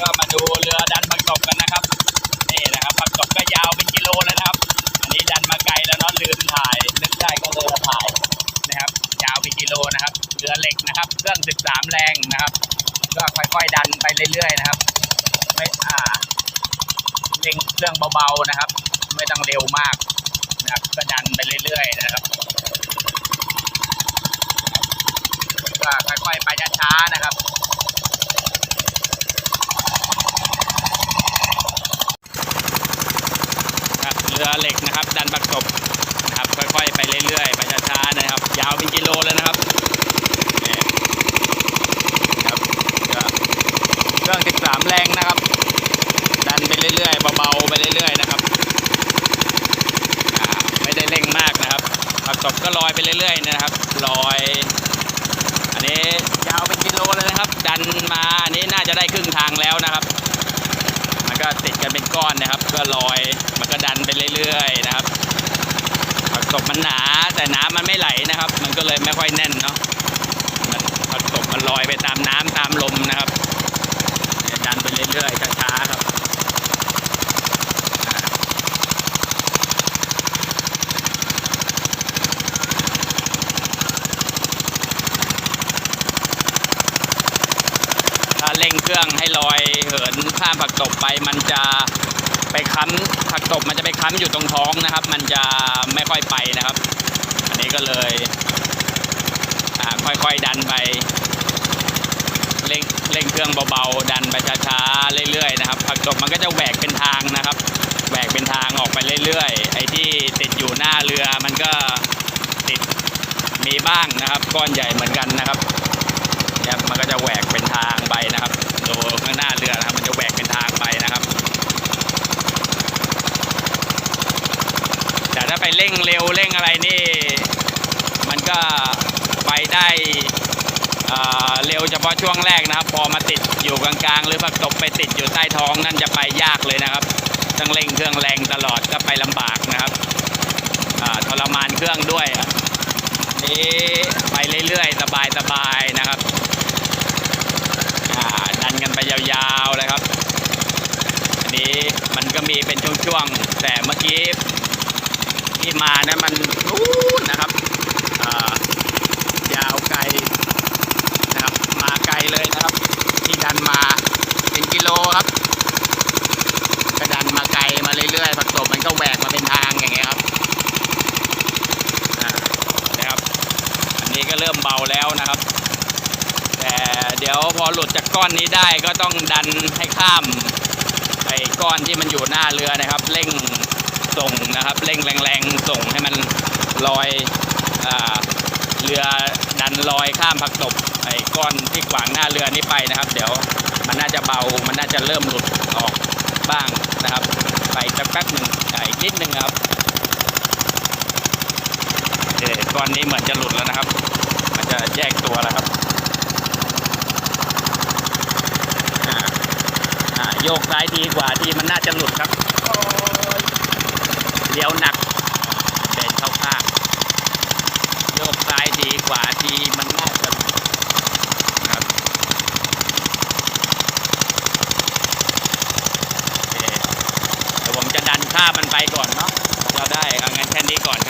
ก็มาดูเรือดันผักตบกันนะครับนี่นะครับผักตบก็ยาวเป็นกิโลแล้วนะครับ อันนี้ดันมาไกลแล้วเนาะลืมถ่ายนึกได้ก็เลยมาถ่ายนะครับ ยาวเป็นกิโลนะครับเรือเหล็กนะครับเครื่อง 13 แรงนะครับก็ค่อยๆดันไปเรื่อย ๆ นะครับ ไม่อ่าเร่งเครื่องเบาๆนะครับ ไม่ต้องเร็วมากนะครับก็ดันไปเรื่อยๆนะครับก็ค่อยๆไปช้าๆนะครับ ครับ เรือเหล็กนะครับ ดันประกบนะครับค่อยๆไปเรื่อยๆไปช้าๆนะครับ ยาวเป็นกิโลเลยนะครับครับเครื่อง 13 แรงนะครับ ดันไปเรื่อยๆเบาๆไปเรื่อยๆนะครับไม่ได้เร่งมากนะครับประกบก็ลอยไปเรื่อยๆนะครับลอยอันนี้ยาวเป็นกิโลเลยนะครับ ดันมาอันนี้น่าจะได้ครึ่งทางแล้วนะครับ ก็ติดกันเป็นก้อนนะครับ ก็ลอยมันก็ดันไปเรื่อยๆนะครับผักตบมันหนาแต่น้ำมันไม่ไหลนะครับ มันก็เลยไม่ค่อยแน่นเนาะมันผักตบมันลอยไปตามน้ำตามลมนะครับดันไปเรื่อยๆช้าๆครับ ถ้าเร่งเครื่องให้ลอยเหินข้ามผักตบไป มันจะไปค้ำผักตบมันจะไปค้ำอยู่ตรงท้องนะครับ มันจะไม่ค่อยไปนะครับ อันนี้ก็เลยค่อยๆดันไปเร่งเร่งเครื่องเบาๆดันไปช้าๆเรื่อยๆนะครับผักตบมันก็จะแหวกเป็นทางนะครับแหวกเป็นทางออกไปเรื่อยๆ ไอ้ที่ติดอยู่หน้าเรือมันก็ติดมีบ้างนะครับ ก้อนใหญ่เหมือนกันนะครับเนี่ยมันก็จะแหวกเป็นทางไปนะครับดูข้างหน้าเรือนะครับ มันจะแหวกเป็นทางไปนะครับ แต่ถ้าไป เร่งเร็วเร่งอะไรนี่ มันก็ไปได้เร็วเฉพาะช่วงแรกนะครับ พอมาติดอยู่กลางๆ หรือผักตบไปติดอยู่ใต้ท้องนั่นจะไปยากเลยนะครับต้องเร่งเครื่องแรงตลอดก็ไปลำบากนะครับทรมานเครื่องด้วยนี่ไปเรื่อยๆ สบายๆนะครับดันกันไปยาวๆเลยครับอันนี้มันก็มีเป็นช่วงๆแต่เมื่อกี้ ที่มาเนี่ยมันนู้นนะครับยาวไกลนะครับ มาไกลเลยนะครับ ที่ดันมาเป็นกิโลครับก็ดันมาไกลมาเรื่อยๆผักตบมันก็แหวกมาเป็นทางอย่างเงี้ยครับนะครับ อันนี้ก็เริ่มเบาแล้วนะครับ แต่เดี๋ยวพอหลุดจากก้อนนี้ได้ก็ต้องดันให้ข้ามไอ้ก้อนที่มันอยู่หน้าเรือนะครับ เร่ง ส่งนะครับเร่งแรงๆส่งให้มันลอยอเรือดันลอยข้ามผักตบไอ้ก้อนที่ขวางหน้าเรือนี้ไปนะครับ เดี๋ยวมันน่าจะเบามันน่าจะเริ่มหลุดออกบ้างนะครับ ไปสักแป๊บหนึ่งอีกนิดนึงครับเอ่ก้อนนี้เหมือนจะหลุดแล้วนะครับ มันจะแยกตัวแล้วครับโยกซ้ายดีกว่าที่มันน่าจะหลุดครับ เลี้ยวหนักเดินเข้าข้างโยกซ้ายดีกว่าที่มันน่าจะหลุดครับโอเคเดี๋ยวผมจะดันข้ามมันไปก่อนเนาะเราได้เอางั้นแค่นี้ก่อนครับ